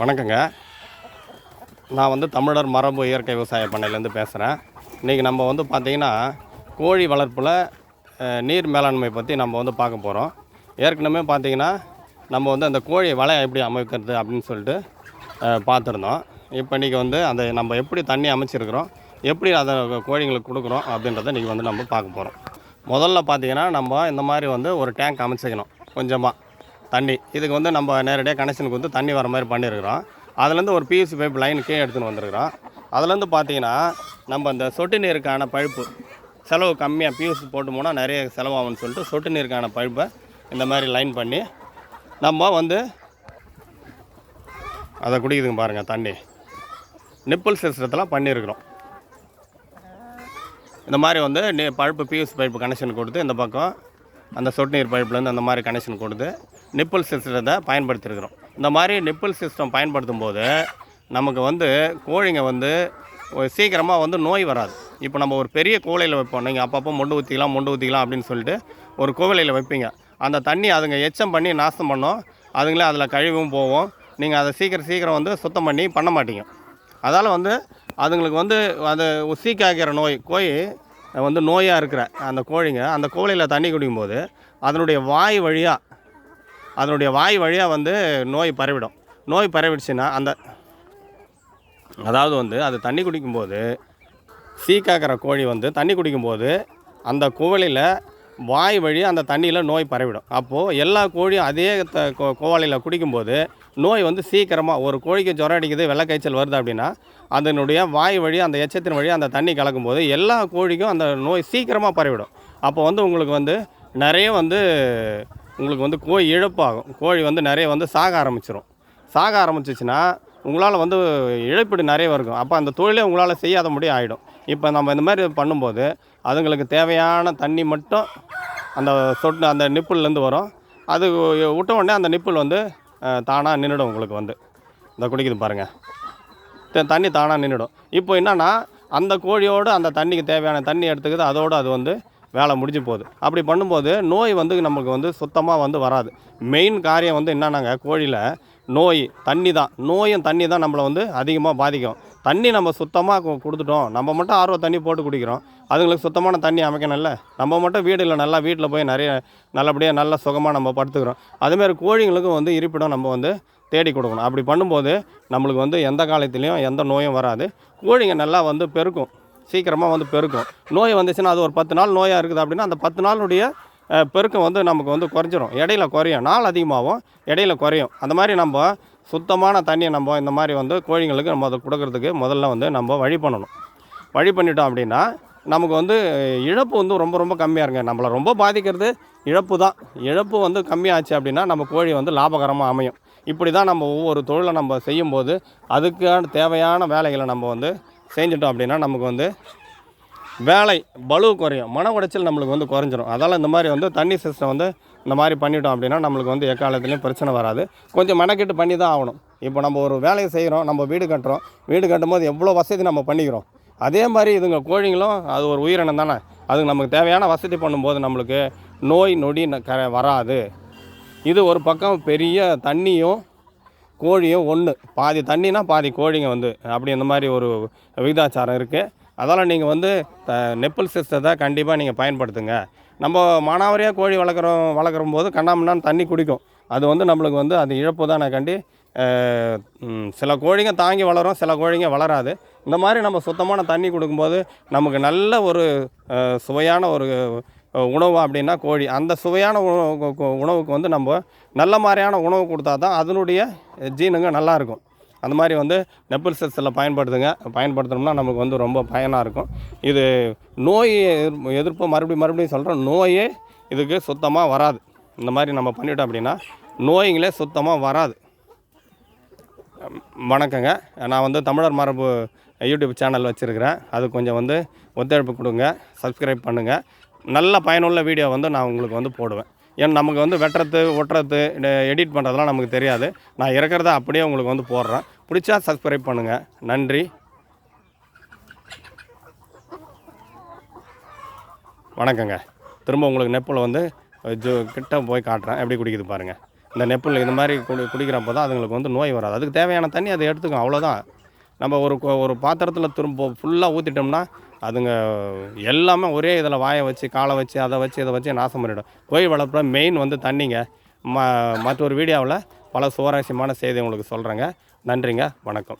வணக்கங்க. நான் வந்து தமிழர் மரபு இயற்கை விவசாய பண்ணையிலேருந்து பேசுகிறேன். இன்றைக்கி நம்ம வந்து பார்த்திங்கன்னா கோழி வளர்ப்பில் நீர் மேலாண்மை பற்றி நம்ம வந்து பார்க்க போகிறோம். ஏற்கனவே பார்த்திங்கன்னா நம்ம வந்து அந்த கோழி வலையை எப்படி அமைக்கிறது அப்படின்னு சொல்லிட்டு பார்த்துருந்தோம். இப்போ இன்றைக்கி வந்து அந்த நம்ம எப்படி தண்ணி அமைச்சிருக்கிறோம் எப்படி அதை கோழிங்களுக்கு கொடுக்குறோம் அப்படின்றத இன்றைக்கி வந்து நம்ம பார்க்க போகிறோம். முதல்ல பார்த்திங்கன்னா நம்ம இந்த மாதிரி வந்து ஒரு டேங்க் அமைச்சிக்கணும் கொஞ்சமாக தண்ணி. இதுக்கு வந்து நம்ம நேரடியாக கனெக்ஷனுக்கு வந்து தண்ணி வர மாதிரி பண்ணியிருக்கிறோம் அதுலேருந்து ஒரு பியூசி பைப் லைனுக்கே எடுத்துன்னு வந்திருக்கிறோம். அதுலேருந்து பார்த்தீங்கன்னா நம்ம இந்த சொட்டு நீருக்கான பழுப்பு செலவு கம்மியாக பியூசி போட்டு போனால் நிறைய செலவாகும்னு சொல்லிட்டு சொட்டு நீருக்கான பழுப்பை இந்த மாதிரி லைன் பண்ணி நம்ம வந்து அதை குடிக்குதுங்க பாருங்கள் தண்ணி. நிப்பிள் சிஸ்டத்தில் பண்ணியிருக்கிறோம் இந்த மாதிரி வந்து நீ பழுப்பு பியூஸ் பைப்பு கனெக்ஷன் கொடுத்து இந்த பக்கம் அந்த சொட்டு நீர் பைப்லேருந்து அந்த மாதிரி கனெக்ஷன் கொடுத்து நிப்பிள் சிஸ்டத்தை பயன்படுத்தியிருக்கிறோம் இந்த மாதிரி நிப்பிள் சிஸ்டம் பயன்படுத்தும் போது நமக்கு வந்து கோழிங்க வந்து சீக்கிரமாக வந்து நோய் வராது. இப்போ நம்ம ஒரு பெரிய கோவிலையில் வைப்போம். நீங்கள் அப்பப்போ மொண்டு ஊற்றிக்கலாம் மொண்டு ஊற்றிக்கலாம் அப்படின்னு சொல்லிட்டு ஒரு கோவிலையில் வைப்பீங்க. அந்த தண்ணி அதுங்க எச்சம் பண்ணி நாசம் பண்ணோம். அதுங்களே அதில் கழிவும் போவோம். நீங்கள் அதை சீக்கிரம் சீக்கிரம் வந்து சுத்தம் பண்ணி பண்ண மாட்டீங்க. அதால் வந்து அதுங்களுக்கு வந்து அது சீக்காகிற நோய் கோய் வந்து நோயாக இருக்கிற அந்த கோழிங்க அந்த கோழியில் தண்ணி குடிக்கும்போது அதனுடைய வாய் வழியாக அதனுடைய வாய் வழியாக வந்து நோய் பரவிடும். நோய் பரவிடுச்சுன்னா அந்த அதாவது வந்து அது தண்ணி குடிக்கும்போது சீக்காக்கிற கோழி வந்து தண்ணி குடிக்கும்போது அந்த குவளையில் வாய் வழி அந்த தண்ணியில் நோய் பரவிடும். அப்போது எல்லா கோழியும் அதே த கோ- கோவாலையில் குடிக்கும்போது நோய் வந்து சீக்கிரமாக ஒரு கோழிக்கு ஜுரம் அடிக்குது வெள்ளைக்காய்ச்சல் வருது அப்படின்னா அதனுடைய வாய் வழி அந்த எச்சத்தின் வழி அந்த தண்ணி கலக்கும்போது எல்லா கோழிக்கும் அந்த நோய் சீக்கிரமாக பரவிடும். அப்போ வந்து உங்களுக்கு வந்து நிறைய வந்து உங்களுக்கு வந்து கோழி இழப்பாகும். கோழி வந்து நிறைய வந்து சாக ஆரம்பிச்சிடும் சாக ஆரம்பிச்சிச்சுன்னா உங்களால் வந்து இழப்பீடு நிறைய இருக்கும் அப்போ அந்த தொழிலே உங்களால் செய்யாத முடியும் ஆகிடும் இப்போ நம்ம இந்த மாதிரி பண்ணும்போது அதுங்களுக்கு தேவையான தண்ணி மட்டும் அந்த சொட்டு அந்த நிப்புல்லேருந்து வரும். அது விட்ட உடனே அந்த நிப்புல் வந்து தானாக நின்றுடும் உங்களுக்கு வந்து. இந்த குடிக்குது பாருங்கள் தண்ணி தானாக நின்றுடும் இப்போ என்னென்னா அந்த கோழியோடு அந்த தண்ணிக்கு தேவையான தண்ணி எடுத்துக்குது அதோடு அது வந்து வேலை முடிஞ்சு போகுது. அப்படி பண்ணும்போது நோய் வந்து நமக்கு வந்து சுத்தமாக வந்து வராது. மெயின் காரியம் வந்து என்னன்னாங்க கோழியில் நோய் தண்ணி தான். நோயும் தண்ணி தான் நம்மளை வந்து அதிகமாக பாதிக்கும். தண்ணி நம்ம சுத்தமாக கொடுத்துட்டோம். நம்ம மட்டும் ஆர்வ தண்ணி போட்டு குடிக்கிறோம். அதுங்களுக்கு சுத்தமான தண்ணி அமைக்கணும்ல? நம்ம மட்டும் வீடில் நல்லா வீட்டில் போய் நிறைய நல்லபடியாக நல்ல சுகமாக நம்ம படுத்துக்கிறோம். அதுமாரி கோழிங்களுக்கும் வந்து இருப்பிடம் நம்ம வந்து தேடி கொடுக்கணும். அப்படி பண்ணும்போது நம்மளுக்கு வந்து எந்த காலத்துலேயும் எந்த நோயும் வராது. கோழிங்க நல்லா வந்து பெருக்கும். சீக்கிரமாக வந்து பெருக்கும். நோய் வந்துச்சுன்னா அது ஒரு பத்து நாள் நோயாக இருக்குது அப்படின்னா அந்த பத்து நாளுடைய பெருக்கம் வந்து நமக்கு வந்து குறைஞ்சிரும். இடையில குறையும். நாள் அதிகமாகும் இடையில குறையும். அந்த மாதிரி நம்ம சுத்தமான தண்ணியை நம்ம இந்த மாதிரி வந்து கோழிங்களுக்கு நம்ம அதை கொடுக்கறதுக்கு முதல்ல வந்து நம்ம வழி பண்ணணும். வழி பண்ணிட்டோம் அப்படின்னா நமக்கு வந்து இழப்பு வந்து ரொம்ப ரொம்ப கம்மியாக இருங்க நம்மளை ரொம்ப பாதிக்கிறது இழப்பு தான். இழப்பு வந்து கம்மியாச்சு அப்படின்னா நம்ம கோழி வந்து லாபகரமாக அமையும். இப்படி தான் நம்ம ஒவ்வொரு தொழிலை நம்ம செய்யும்போது அதுக்கான தேவையான வேலைகளை நம்ம வந்து செஞ்சிட்டோம் அப்படின்னா நமக்கு வந்து வேலை பலு குறையும். மன உடைச்சல் நம்மளுக்கு வந்து குறைஞ்சிரும். அதால் இந்த மாதிரி வந்து தண்ணி சிஸ்டம் வந்து இந்த மாதிரி பண்ணிட்டோம் அப்படின்னா நம்மளுக்கு வந்து எக்காலத்துலேயும் பிரச்சனை வராது. கொஞ்சம் மெனக்கெட்டு பண்ணி தான் ஆகணும். இப்போ நம்ம ஒரு வேலையை செய்கிறோம் நம்ம வீடு கட்டுறோம். வீடு கட்டும்போது எவ்வளோ வசதி நம்ம பண்ணிக்கிறோம்? அதே மாதிரி இதுங்க கோழிங்களும் அது ஒரு உயிரினம் தானே? அதுக்கு நமக்கு தேவையான வசதி பண்ணும்போது நம்மளுக்கு நோய் நொடி க வராது. இது ஒரு பக்கம் பெரிய தண்ணியும் கோழியும் ஒன்று பாதி தண்ணினா பாதி கோழிங்க வந்து. அப்படி இந்த மாதிரி ஒரு விகிதாச்சாரம் இருக்குது அதால் நீங்கள் வந்து த நெப்பிள் சிஸ்டத்தை கண்டிப்பாக நீங்கள் பயன்படுத்துங்க. நம்ம மானாவரியாக கோழி வளர்க்குறோம் வளர்க்குற போது கண்ணாமண்ணான்னு தண்ணி குடிக்கும். அது வந்து நம்மளுக்கு வந்து அது இழப்பு தான் கண்டி. சில கோழிங்க தாங்கி வளரும் சில கோழிங்க வளராது. இந்த மாதிரி நம்ம சுத்தமான தண்ணி கொடுக்கும்போது நமக்கு நல்ல ஒரு சுவையான ஒரு உணவு அப்படின்னா கோழி. அந்த சுவையான உணவு உணவுக்கு வந்து நம்ம நல்ல மாதிரியான உணவு கொடுத்தா தான் அதனுடைய ஜீனுங்க நல்லாயிருக்கும் அந்த மாதிரி வந்து நெப்பிள் செல்ஸில் பயன்படுத்துங்க. பயன்படுத்தினோம்னா நமக்கு வந்து ரொம்ப பயனாக இருக்கும். இது நோய் எதிர்ப்பு- எதிர்ப்பு மறுபடியும் மறுபடியும் சொல்கிறோம் நோயே இதுக்கு சுத்தமாக வராது. இந்த மாதிரி நம்ம பண்ணிட்டோம் அப்படின்னா நோய்களே சுத்தமாக வராது. வணக்கங்க. நான் வந்து தமிழர் மரபு யூடியூப் சேனல் வச்சுருக்கிறேன். அது கொஞ்சம் வந்து ஒத்துழைப்பு கொடுங்க. சப்ஸ்கிரைப் பண்ணுங்கள் நல்ல பயனுள்ள வீடியோ வந்து நான் உங்களுக்கு வந்து போடுவேன். ஏன்னா நமக்கு வந்து வெட்டுறது ஒட்டுறது எடிட் பண்ணுறதுலாம் நமக்கு தெரியாது. நான் இருக்கிறத அப்படியே உங்களுக்கு வந்து போடுறேன். பிடிச்சா சப்ஸ்கிரைப் பண்ணுங்கள் நன்றி. வணக்கங்க. திரும்ப உங்களுக்கு நெப்பில் வந்து ஜோ கிட்ட போய் காட்டுறேன். எப்படி குடிக்குது பாருங்கள் இந்த நெப்பில் இந்த மாதிரி குடி குடிக்கிறப்போ தான் அதுங்களுக்கு வந்து நோய் வராது. அதுக்கு தேவையான தண்ணி அதை எடுத்துக்கும் அவ்வளோதான் நம்ம ஒரு ஒரு பாத்திரத்தில் திரும்ப ஃபுல்லாக ஊற்றிட்டோம்னா அதுங்க எல்லாமே ஒரே இதில் வாயை வச்சு காலை வச்சு அதை வச்சு இதை வச்சு நாசம் பண்ணிவிடும் கோழி வளர்ப்பில் மெயின் வந்து தண்ணிங்க. ம மற்றொரு வீடியோவில் பல சுவாரஸ்யமான செய்தி உங்களுக்கு சொல்கிறேங்க நன்றிங்க. வணக்கம்.